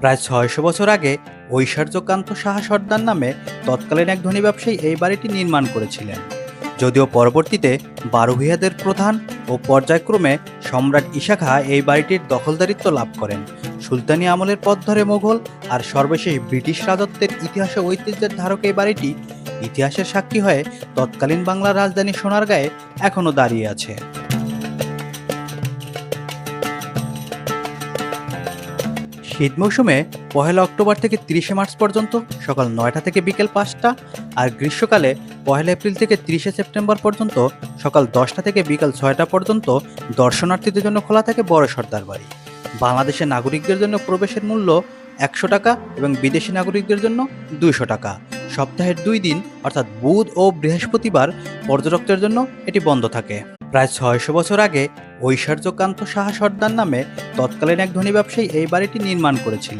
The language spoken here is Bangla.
প্রায় ছয়শো বছর আগে ঐশ্বর্যকান্ত সাহা সর্দার নামে তৎকালীন এক ধনী ব্যবসায়ী এই বাড়িটি নির্মাণ করেছিলেন। যদিও পরবর্তীতে বারোভিয়াদের প্রধান ও পর্যায়ক্রমে সম্রাট ঈশা খাঁ এই বাড়িটির দখলদারিত্ব লাভ করেন। সুলতানি আমলের পথ ধরে মোঘল আর সর্বশেষ ব্রিটিশ রাজত্বের ইতিহাসে ঐতিহ্যের ধারক এই বাড়িটি ইতিহাসের সাক্ষী হয়ে তৎকালীন বাংলার রাজধানী সোনারগাঁয়ে এখনও দাঁড়িয়ে আছে। শীত মৌসুমে পহেলা অক্টোবর থেকে তিরিশে মার্চ পর্যন্ত সকাল নয়টা থেকে বিকেল পাঁচটা আর গ্রীষ্মকালে পহেলা এপ্রিল থেকে তিরিশে সেপ্টেম্বর পর্যন্ত সকাল দশটা থেকে বিকাল ছয়টা পর্যন্ত দর্শনার্থীদের জন্য খোলা থাকে বড় সর্দার বাড়ি বাংলাদেশের নাগরিকদের জন্য প্রবেশের মূল্য একশো টাকা এবং বিদেশি নাগরিকদের জন্য দুইশো টাকা। সপ্তাহের দুই দিন, অর্থাৎ বুধ ও বৃহস্পতিবার পর্যটকদের জন্য এটি বন্ধ থাকে। প্রায় ছয়শো বছর আগে ঐশ্বর্যকান্ত সাহা সর্দার নামে তৎকালীন এক ধনী ব্যবসায়ী এই বাড়িটি নির্মাণ করেছিলেন।